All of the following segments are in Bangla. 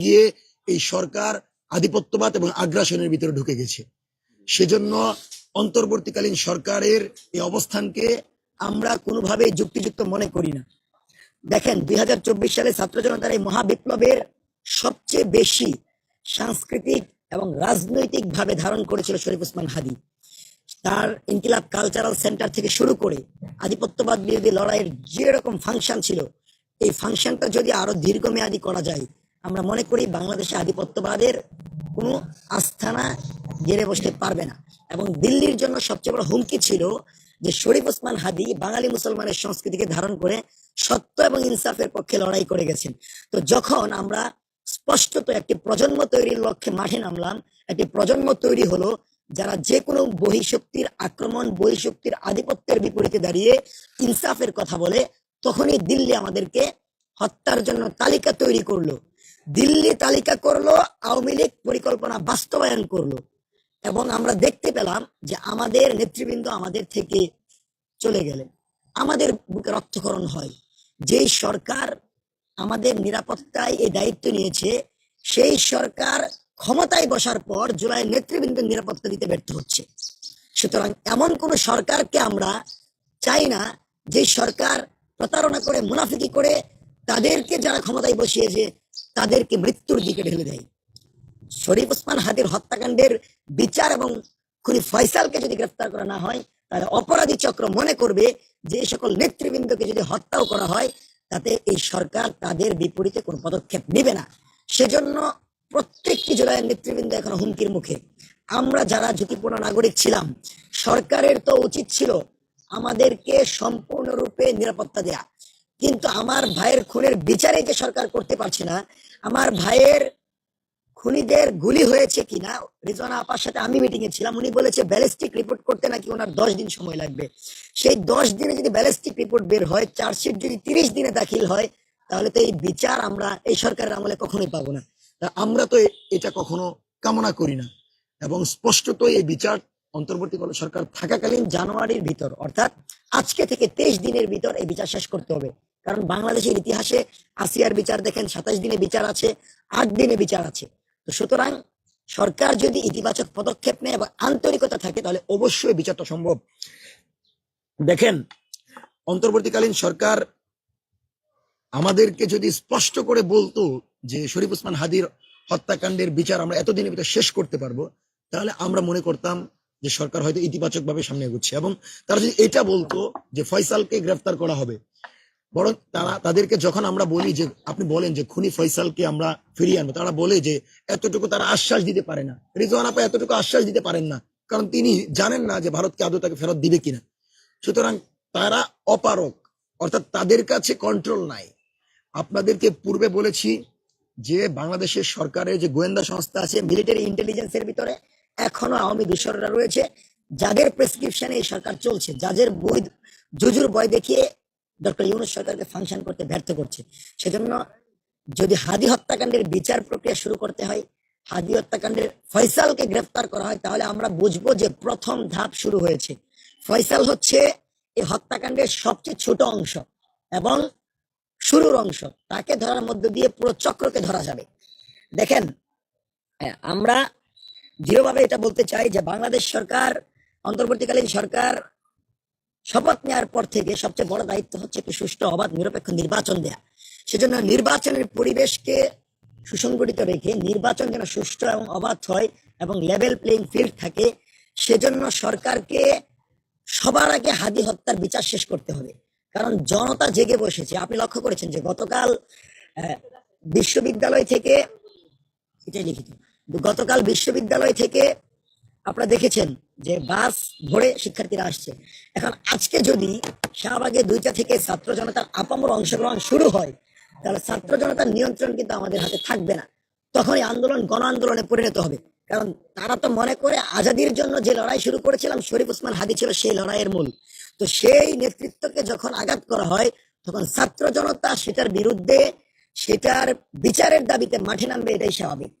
গিয়ে এই সরকার আধিপত্যবাদ এবং আগ্রাসনের ভিতরে ঢুকে গেছে। সেজন্য অন্তর্বর্তীকালীন সরকারের এই অবস্থানকে আমরা কোনোভাবে যুক্তিযুক্ত মনে করি না। দেখেন, দুই সালে ছাত্র জনতার এই মহাবিপ্লবের সবচেয়ে বেশি সাংস্কৃতিক এবং রাজনৈতিক ভাবে ধারণ করেছিল শরীফ ওসমান হাদি। তার ইনকিলাব কালচারাল সেন্টার থেকে শুরু করে আধিপত্যবাদ বিরোধী লড়াইয়ের যে রকম ফাংশন ছিল, এই ফাংশনটা যদি আরও দীর্ঘমেয়াদী করা যায় আমরা মনে করি বাংলাদেশে আধিপত্যবাদের কোনো আস্থানা গেড়ে বসতে পারবে না। এবং দিল্লির জন্য সবচেয়ে বড় হুমকি ছিল যে শরীফ ওসমান হাদি বাঙালি মুসলমানের সংস্কৃতিকে ধারণ করে সত্য এবং ইনসাফের পক্ষে লড়াই করে গেছেন। তো যখন আমরা স্পষ্টত একটি প্রজন্ম তৈরির লক্ষ্যে মাঠে নামলাম, একটি প্রজন্ম তৈরি হলো যারা যে কোনো বহিঃশক্তির আক্রমণ, বহিঃশক্তির আধিপত্যের বিপরীতে দাঁড়িয়ে ইনসাফের কথা বলে, তখনই দিল্লি আমাদেরকে হত্যার জন্য তালিকা তৈরি করল। দিল্লি তালিকা করল, আওয়ামী লীগ পরিকল্পনা বাস্তবায়ন করল। এবং আমরা দেখতে পেলাম যে আমাদের নেতৃবৃন্দ আমাদের থেকে চলে গেলেন। আমাদের বুকে রক্তকরণ হয়। যেই সরকার আমাদের নিরাপত্তায় এই দায়িত্ব নিয়েছে, সেই সরকার ক্ষমতায় বসার পর জুলাই নেতৃবৃন্দের নিরাপত্তা দিতে ব্যর্থ হচ্ছে। সুতরাং এমন কোন সরকারকে আমরা চাই না যে সরকার প্রতারণা করে, মুনাফিকি করে তাদেরকে যারা ক্ষমতায় বসিয়েছে তাদেরকে মৃত্যুর দিকে ঢেলে দেয়। শরীফ ওসমান হাদির হত্যাকাণ্ডের বিচার এবং খুনি ফয়সালকে যদি গ্রেফতার করা না হয়, তাহলে অপরাধী চক্র মনে করবে যে সকল নেতৃবৃন্দকে যদি হত্যাও করা হয়, তাতে এই সরকার তাদের বিপরীতে কোনো পদক্ষেপ নেবে না। সেজন্য প্রত্যেকটি জেলার নেতৃবৃন্দ এখন হুমকির মুখে। আমরা যারা ঝুঁকিপূর্ণ নাগরিক ছিলাম, সরকারের তো উচিত ছিল আমাদেরকে সম্পূর্ণরূপে নিরাপত্তা দেয়া। কিন্তু আমার ভাইয়ের খুনের বিচারে যে সরকার করতে পারছে না, আমার ভাইয়ের খুনিদের গুলি হয়েছে কিনা রিজওয়ানা আপার সাথে আমি মিটিং এ ছিলাম, উনি বলেছে ব্যালিস্টিক রিপোর্ট করতে নাকি ওনার দশ দিন সময় লাগবে। সেই দশ দিনে যদি ব্যালিস্টিক রিপোর্ট বের হয় চার্জশিট যদি তিরিশ দিনে দাখিল হয়, তাহলে তো এই বিচার আমরা, এই সরকারের আমলে কখনোই পাবো না। আমরা তো এটা কখনো কামনা করি না। এবং স্পষ্টত এই বিচার অন্তর্বর্তীকালীন সরকার থাকাকালীন জানুয়ারির ভিতর, অর্থাৎ আজকে থেকে তেইশ দিনের ভিতর এই বিচার শেষ করতে হবে। কারণ বাংলাদেশের ইতিহাসে আসিয়ার বিচার দেখেন, সাতাশ দিনে বিচার আছে, আট দিনে বিচার আছে। তো সুতরাং সরকার যদি ইতিবাচক পদক্ষেপ নেয় এবং আন্তরিকতা থাকে, তাহলে অবশ্যই বিচারটা সম্ভব। দেখেন, অন্তর্বর্তীকালীন সরকার আমাদেরকে যদি স্পষ্ট করে বলতো যে শরীফ ওসমান হাদির হত্যাকাণ্ডের বিচার আমরা এতদিনের ভিতরে শেষ করতে পারব, তাহলে আমরা মনে করতাম যে সরকার হয়তো ইতিবাচক ভাবে সামনে এগোচ্ছে। এবং তারা যদি এটা বলতো যে ফয়সালকে গ্রেফতার করা হবে বরং তারা, তাদেরকে যখন আমরা বলি যে, আপনি বলেন যে খুনি ফৈসালকে আমরা ফিরিয়ে আনব, তারা বলে যে এতটুকু তারা আশ্বাস দিতে পারে না। রিজওয়ান আপা এতটুকু আশ্বাস দিতে পারেন না, কারণ তিনি জানেন না যে ভারতকে আদৌ তাকে ফেরত দিবে কিনা। সুতরাং তারা অপারক অর্থাৎ তাদের কাছে কন্ট্রোল নাই। আপনাদেরকে পূর্বে বলেছি যে বাংলাদেশের সরকারের যে গোয়েন্দা সংস্থা আছে মিলিটারি ইন্টেলিজেন্সের ভিতরে এখনও আওয়ামী দূষররা রয়েছে। যাদের প্রেসক্রিপশনে এই সরকার চলছে, যাদের বই জুজুর বই দেখিয়ে ডক্টর ইউনুস সরকারকে ফাংশন করতে ব্যর্থ করছে। সেজন্য যদি হাদি হত্যাকাণ্ডের বিচার প্রক্রিয়া শুরু করতে হয় হাদি হত্যাকাণ্ডের ফয়সালকে গ্রেফতার করা হয় তাহলে আমরা বুঝব যে প্রথম ধাপ শুরু হয়েছে। ফয়সাল হচ্ছে এই হত্যাকাণ্ডের সবচেয়ে ছোট অংশ এবং শুরুর অংশ। তাকে ধরার মধ্য দিয়ে পুরো চক্রকে ধরা যাবে। দেখেন হ্যাঁ, আমরা দৃঢ়ভাবে এটা বলতে চাই যে বাংলাদেশ সরকার অন্তর্বর্তীকালীন সরকার শপথ নেওয়ার পর থেকে সবচেয়ে বড় দায়িত্ব হচ্ছে একটি সুষ্ঠু অবাধ নিরপেক্ষ নির্বাচন দেয়া। সেজন্য নির্বাচনের পরিবেশকে সুসংগঠিত রেখে নির্বাচন যেন সুষ্ঠু এবং অবাধ হয় এবং লেভেল প্লেইং ফিল্ড থাকে, সেজন্য সরকারকে সবার আগে হাদি হত্যার বিচার শেষ করতে হবে। কারণ জনতা জেগে বসেছে। আপনি লক্ষ্য করেছেন যে গতকাল বিশ্ববিদ্যালয় থেকে, এটাই লিখিত, গতকাল বিশ্ববিদ্যালয় থেকে আপনারা দেখেছেন যে বাস ভরে শিক্ষার্থীরা আসছে। এখন আজকে যদি শাহবাগে দুইটা থেকে ছাত্র জনতার আপামর অংশগ্রহণ শুরু হয়, তাহলে ছাত্র জনতার নিয়ন্ত্রণ কিন্তু আমাদের হাতে থাকবে না। তখনই আন্দোলন গণ আন্দোলনে পরিণত হবে। কারণ তারা তো মনে করে আজাদির জন্য যে লড়াই শুরু করেছিলাম, শরীফ ওসমান হাদি ছিল সেই লড়াইয়ের মূল। তো সেই নেতৃত্বকে যখন আঘাত করা হয়, তখন ছাত্র জনতা সেটার বিরুদ্ধে, সেটার বিচারের দাবিতে মাঠে নামবে, এটাই স্বাভাবিক।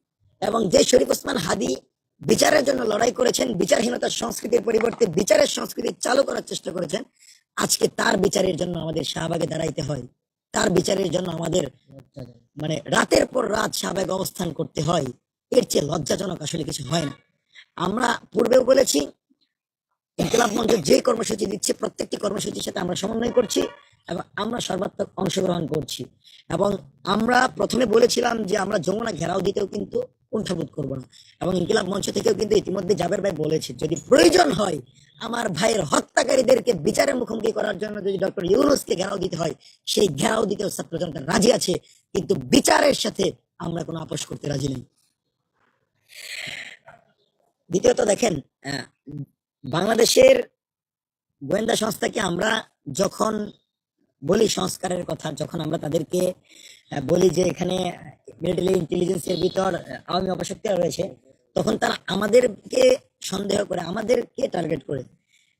এবং যে শরীফ ওসমান হাদি বিচারের জন্য লড়াই করেছেন বিচারহীনতার সংস্কৃতির পরিবর্তে বিচারের সংস্কৃতি চালু করার চেষ্টা করেছেন। আজকে তার বিচারের জন্য আমাদের শাহবাগে দাঁড়াইতে হয়। তার বিচারের জন্য আমাদের মানে রাতের পর রাত সাবেক অবস্থান করতে হয়। এর চেয়ে লজ্জাজনক আসলে কিছু হয় না। আমরা পূর্বেও বলেছি, ইনকিলাব মঞ্চ যে কর্মসূচি দিচ্ছে, প্রত্যেকটি কর্মসূচির সাথে আমরা সমন্বয় করছি এবং আমরা সর্বাত্মক অংশগ্রহণ করছি। এবং আমরা প্রথমে বলেছিলাম যে আমরা যমুনা ঘেরাও দিতেও কিন্তু কুণ্ঠাবোধ করব না। এবং ইনকিলাব মঞ্চ থেকেও কিন্তু ইতিমধ্যে জাবের ভাই বলেছে, যদি প্রয়োজন হয় আমার ভাইয়ের হত্যাকারীদেরকে বিচারের মুখোমুখি করার জন্য যদি ডক্টর ইউনুসকে ঘেরাও দিতে হয়, সেই ঘেরাও দিতেও ছাত্র জনতা রাজি আছে, কিন্তু বিচারের সাথে আমরা কোনো আপোষ করতে রাজি নেই। দ্বিতীয়ত দেখেন বাংলাদেশের গোয়েন্দা সংস্থাকে আমরা যখন বলি সংস্কারের কথা, যখন আমরা তাদেরকে বলি যে এখানে মিলিটারি ইন্টেলিজেন্সের ভিতর আওয়ামী অপশক্তিরা রয়েছে, তখন তারা আমাদেরকে সন্দেহ করে, আমাদেরকে টার্গেট করে।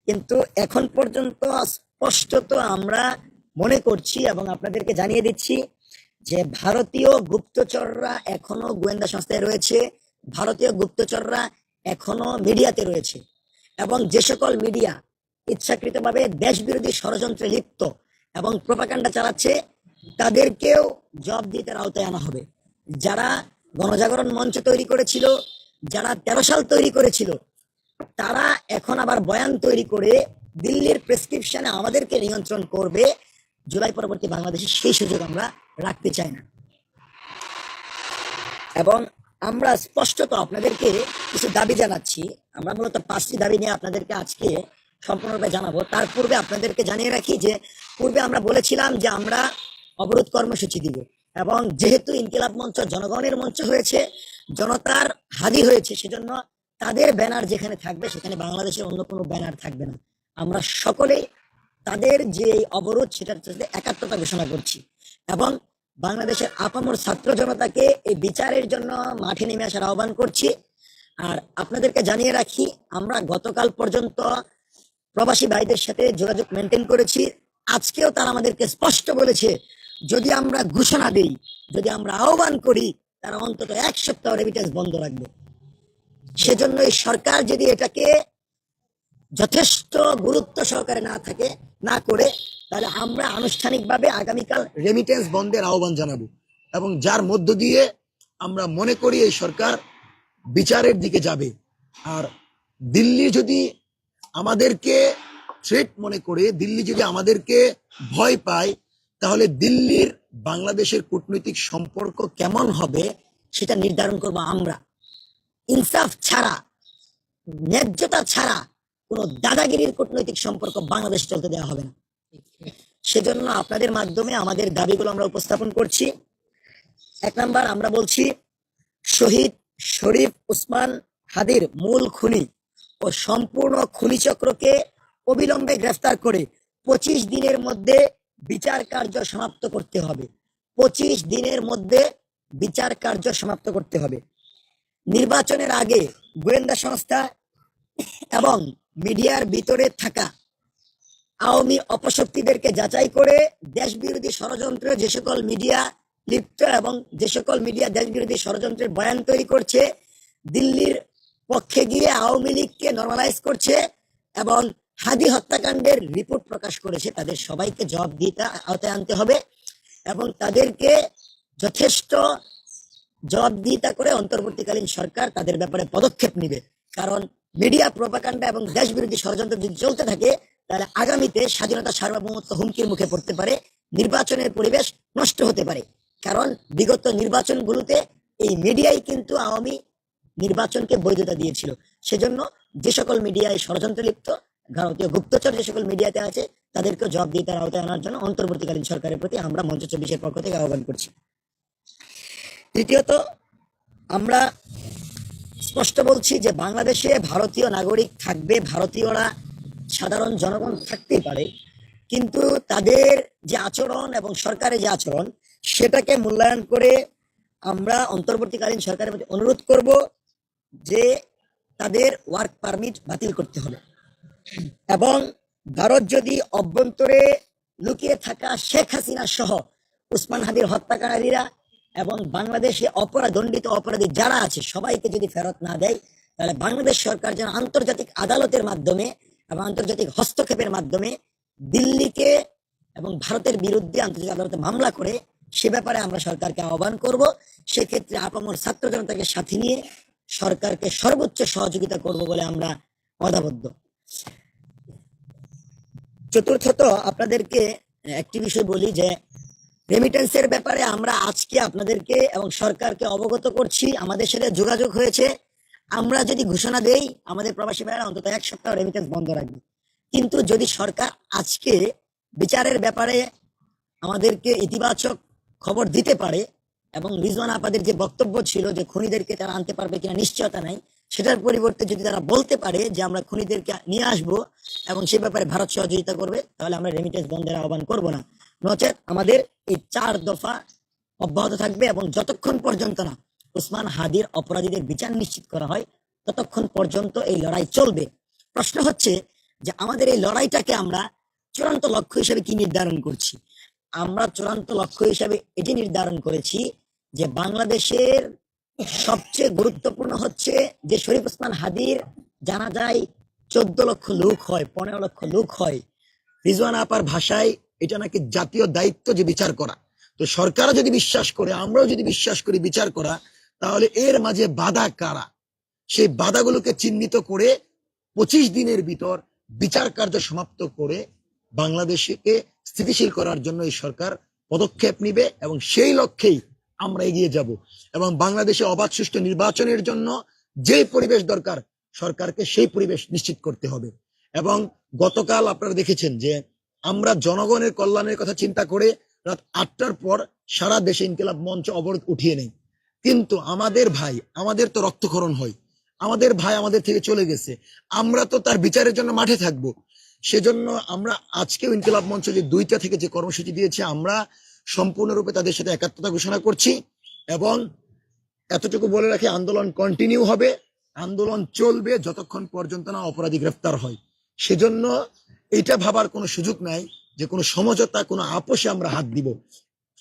কিন্তু এখন পর্যন্ত স্পষ্টত আমরা মনে করছি এবং আপনাদেরকে জানিয়ে দিচ্ছি যে ভারতীয় গুপ্তচররা এখনও গোয়েন্দা সংস্থায় রয়েছে, ভারতীয় গুপ্তচররা এখনও মিডিয়াতে রয়েছে এবং যে সকল মিডিয়া ইচ্ছাকৃতভাবে দেশ বিরোধী ষড়যন্ত্রে লিপ্ত এবং প্রপাকাণ্ডা চালাচ্ছে, তাদেরকেও জব দিতে আওতায় আনা হবে। যারা গণজাগরণ মঞ্চ তৈরি করেছিল, যারা তেরো সাল তৈরি করেছিল, তারা এখন আবার বয়ান তৈরি করে দিল্লির প্রেসক্রিপশনে আমাদেরকে নিয়ন্ত্রণ করবে। জুলাই পরবর্তী বাংলাদেশে সেই সুযোগ আমরা রাখতে চাই না। এবং আমরা স্পষ্টত আপনাদেরকে কিছু দাবি জানাচ্ছি। আমরা মূলত পাঁচটি দাবি নিয়ে আপনাদেরকে আজকে সম্পূর্ণরূপে জানাব। তার পূর্বে আপনাদেরকে জানিয়ে রাখি যে, পূর্বে আমরা বলেছিলাম যে আমরা অবরোধ কর্মসূচি দিব। এবং যেহেতু ইনকিলাব মঞ্চ জনগণের মঞ্চ হয়েছে, জনতার হাদি হয়েছে, সেজন্য তাদের ব্যানার যেখানে থাকবে, সেখানে বাংলাদেশের অন্য কোনো ব্যানার থাকবে না। আমরা সকলে তাদের যে অবরোধ, সেটার সাথে একাত্মতা ঘোষণা করছি এবং বাংলাদেশের আপামর ছাত্র জনতাকে এই বিচারের জন্য মাঠে নেমে আসার আহ্বান করছি। আর আপনাদেরকে জানিয়ে রাখি, আমরা গতকাল পর্যন্ত প্রবাসী ভাইদের সাথে যোগাযোগ মেনটেন করেছি। আজকেও তারা আমাদেরকে স্পষ্ট বলেছে যদি আমরা ঘোষণা দিই, যদি আমরা আহ্বান করি, তারা অন্তত এক সপ্তাহ রেমিটেন্স বন্ধ রাখবে। সেজন্য এই সরকার যদি এটাকে যথেষ্ট গুরুত্ব সহকারে না থাকে, না করে, তাহলে আমরা আনুষ্ঠানিকভাবে আগামীকাল রেমিটেন্স বন্ধের আহ্বান জানাব। এবং যার মধ্য দিয়ে আমরা মনে করি এই সরকার বিচারের দিকে যাবে। আর দিল্লি যদি আমাদেরকে থ্রেট মনে করে, দিল্লি যদি আমাদেরকে ভয় পায় তাহলে দিল্লির বাংলাদেশের কূটনৈতিক সম্পর্ক কেমন হবে সেটা নির্ধারণ করব আমরা। ইনসাফ ছাড়া, ন্যায্যতা ছাড়া কোনো দাদাগিরির কূটনৈতিক সম্পর্ক বাংলাদেশ চলতে দেওয়া হবে না। সেজন্য আপনাদের মাধ্যমে আমাদের দাবিগুলো আমরা উপস্থাপন করছি। এক নাম্বার আমরা বলছি, শহীদ শরীফ উসমান হাদির মূল খুনি ও সম্পূর্ণ খুনি চক্রকে অবিলম্বে গ্রেফতার করে পঁচিশ দিনের মধ্যে বিচার কার্য সমাপ্ত করতে হবে। পঁচিশ দিনের মধ্যে বিচার কার্য সমাপ্ত করতে হবে। নির্বাচনের আগে গোয়েন্দা সংস্থা এবং মিডিয়ার ভিতরে থাকা আওয়ামী অপশক্তিদেরকে যাচাই করে দেশ বিরোধী ষড়যন্ত্রে যে সকল মিডিয়া লিপ্ত এবং যে সকল মিডিয়া দেশ বিরোধী ষড়যন্ত্রের বয়ান তৈরি করছে, দিল্লির পক্ষে গিয়ে আওয়ামী লীগকে নর্মালাইজ করছে এবং হাদি হত্যাকাণ্ডের রিপোর্ট প্রকাশ করেছে। তাদের সবাইকে জবাব দিতে আওতায় আনতে হবে এবং তাদেরকে যথেষ্ট জবাবদিহিতা করে অন্তর্বর্তীকালীন সরকার তাদের ব্যাপারে পদক্ষেপ নেবে। কারণ মিডিয়া প্রপাকাণ্ডা এবং দেশ বিরোধী ষড়যন্ত্র যদি চলতে থাকে, তাহলে আগামীতে স্বাধীনতা সার্বভৌমত্ব হুমকির মুখে পড়তে পারে, নির্বাচনের পরিবেশ নষ্ট হতে পারে। কারণ বিগত নির্বাচনগুলোতে এই মিডিয়াই কিন্তু আওয়ামী নির্বাচনকে বৈধতা দিয়েছিল। সেজন্য যে সকল মিডিয়ায় ষড়যন্ত্র লিপ্ত ভারতীয় গুপ্তচর যে সকল মিডিয়াতে আছে তাদেরকে জবাব দিয়ে তার আওতায় আনার জন্য অন্তর্বর্তীকালীন সরকারের প্রতি আমরা মঞ্চ চব্বিশের পক্ষ থেকে আহ্বান করছি। তৃতীয়ত আমরা স্পষ্ট বলছি যে বাংলাদেশে ভারতীয় নাগরিক থাকবে, ভারতীয়রা সাধারণ জনগণ থাকতেই পারে, কিন্তু তাদের যে আচরণ এবং সরকারের যে আচরণ, সেটাকে মূল্যায়ন করে আমরা অন্তর্বর্তীকালীন সরকারের প্রতি অনুরোধ করব যে তাদের ওয়ার্ক পারমিট বাতিল করতে হবে। এবং ভারত যদি অভ্যন্তরে লুকিয়ে থাকা শেখ হাসিনা সহ উসমান হাদির হত্যাকারীরা এবং বাংলাদেশে অপরাধ, দণ্ডিত অপরাধী যারা আছে, সবাইকে যদি ফেরত না দেয়, তাহলে বাংলাদেশ সরকার যেন আন্তর্জাতিক আদালতের মাধ্যমে এবং আন্তর্জাতিক হস্তক্ষেপের মাধ্যমে দিল্লিকে এবং ভারতের বিরুদ্ধে আন্তর্জাতিক আদালতে মামলা করে, সে ব্যাপারে আমরা সরকারকে আহ্বান করব। সেক্ষেত্রে আপামর ছাত্র জনতাকে সাথে নিয়ে সরকারকে সর্বোচ্চ সহযোগিতা করব বলে আমরা অদাবদ্ধ। চতুর্থত আপনাদেরকে একটি বিষয় বলি যে রেমিটেন্সের ব্যাপারে আমরা আজকে আপনাদেরকে এবং সরকারকে অবগত করছি। আমাদের সাথে যোগাযোগ হয়েছে। আমরা যদি ঘোষণা দেই, আমাদের প্রবাসী ভাইয়েরা অন্তত এক সপ্তাহ রেমিটেন্স বন্ধ রাখবে। কিন্তু যদি সরকার আজকে বিচারের ব্যাপারে আমাদেরকে ইতিবাচক খবর দিতে পারে এবং রিজওয়ান আপাদের যে বক্তব্য ছিল যে, খনিদেরকে তারা আনতে পারবে কিনা, নিশ্চয়তা নাই সেটার পরিবর্তে যদি তারা বলতে পারে যে আমরা খুনিদেরকে নিয়ে আসব এবং সে ব্যাপারে ভারত সহযোগিতা করবে, তাহলে আমরা রেমিটেন্স বন্ধের আহ্বান করব না। নচেত আমাদের এই চার দফা অব্যাহত থাকবে এবং যতক্ষণ পর্যন্ত না উসমান হাদির অপরাধীদের বিচার নিশ্চিত করা হয়, ততক্ষণ পর্যন্ত এই লড়াই চলবে। প্রশ্ন হচ্ছে যে আমাদের এই লড়াইটাকে আমরা চূড়ান্ত লক্ষ্য হিসেবে কি নির্ধারণ করছি? আমরা চূড়ান্ত লক্ষ্য হিসেবে এটি নির্ধারণ করেছি যে বাংলাদেশের সবচেয়ে গুরুত্বপূর্ণ হচ্ছে যে শরীফ ওসমান হাদির জানা যায় চোদ্দ লক্ষ লোক হয়, পনেরো লক্ষ লোক হয়। রিজওয়ান আপার ভাষায় এটা নাকি জাতীয় দায়িত্ব যে বিচার করা। তো সরকারও যদি বিশ্বাস করে, আমরাও যদি বিশ্বাস করি বিচার করা, তাহলে এর মাঝে বাধা কারা? সেই বাধাগুলোকে চিহ্নিত করে পঁচিশ দিনের ভিতর বিচার কার্য সমাপ্ত করে বাংলাদেশকে স্থিতিশীল করার জন্য এই সরকার পদক্ষেপ নিবে এবং সেই লক্ষ্যেই আমরা এগিয়ে যাব। এবং বাংলাদেশে অবাধ সুষ্ঠু নির্বাচনের জন্য যে পরিবেশ দরকার, সরকারকে সেই পরিবেশ নিশ্চিত করতে হবে। এবং গতকাল আপনারা দেখেছেন যে আমরা জনগণের কল্যাণের কথা চিন্তা করে রাত আটটার পর সারা দেশে ইনকিলাব মঞ্চ অবরোধ উঠিয়ে নেই। কিন্তু আমাদের ভাই, আমাদের তো রক্তক্ষরণ হয়। আমাদের ভাই আমাদের থেকে চলে গেছে। আমরা তো তার বিচারের জন্য মাঠে থাকব। সেজন্য আমরা আজকেও ইনকিলাব মঞ্চ যে দুইটা থেকে যে কর্মসূচি দিয়েছে, আমরা সম্পূর্ণরূপে তাদের সাথে একাত্মতা ঘোষণা করছি এবং এতটুকু বলে রাখি, আন্দোলন কন্টিনিউ হবে, আন্দোলন চলবে যতক্ষণ পর্যন্ত না অপরাধী গ্রেফতার হয়। সেজন্য এটা ভাবার কোনো সুযোগ নাই যে কোনো সমঝোতা, কোনো আপোষে আমরা হাত দিব।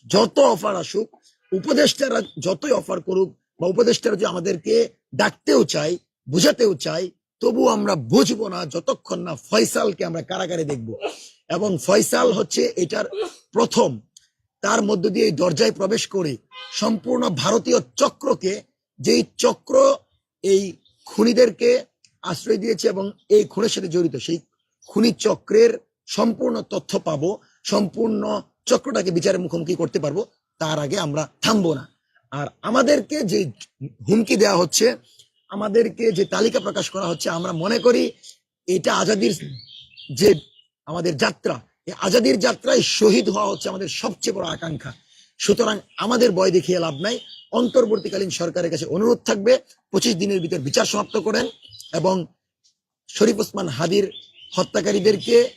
যত অফার আসুক, উপদেষ্টারা যতই অফার করুক বা উপদেষ্টারা যে আমাদেরকে ডাকতেও চাই বুঝাতেও চাই তবু আমরা বুঝব না যতক্ষণ না ফয়সালকে আমরা কারাগারে দেখব। এবং ফয়সাল হচ্ছে এটার প্রথম তার মধ্য দিয়ে এই দরজায় প্রবেশ করে সম্পূর্ণ ভারতীয় চক্রকে, যেই চক্র এই খুনিদেরকে আশ্রয় দিয়েছে এবং এই খুনের সাথে জড়িত, সেই খুনি চক্রের সম্পূর্ণ তথ্য পাবো, সম্পূর্ণ চক্রটাকে বিচারের মুখোমুখি করতে পারব, তার আগে আমরা থামবো না। আর আমাদেরকে যে হুমকি দেওয়া হচ্ছে, আমাদেরকে যে তালিকা প্রকাশ করা হচ্ছে, আমরা মনে করি এটা আজাদির যে আমাদের যাত্রা আজাদির যাত্রায় শহীদ হওয়া হচ্ছে আমাদের সবচেয়ে বড় আকাঙ্ক্ষা। সুতরাং আমাদের ভয় দেখিয়ে লাভ নাই। অন্তর্বর্তীকালীন সরকারের কাছে অনুরোধ থাকবে, পঁচিশ দিনের ভিতর বিচার সমাপ্ত করেন এবং শরীফ ওসমান হাদির হত্যাকারীদেরকে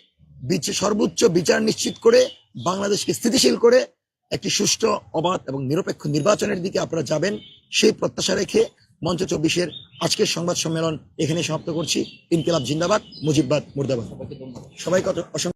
সর্বোচ্চ বিচার নিশ্চিত করে, বাংলাদেশকে স্থিতিশীল করে একটি সুষ্ঠু, অবাধ এবং নিরপেক্ষ নির্বাচনের দিকে আপনারা যাবেন, সেই প্রত্যাশা রেখে মঞ্চ চব্বিশের আজকের সংবাদ সম্মেলন এখানে সমাপ্ত করছি। ইনকিলাব জিন্দাবাদ, মুজিববাদ মুর্দাবাদ। সবাইকে অত- অসংখ্য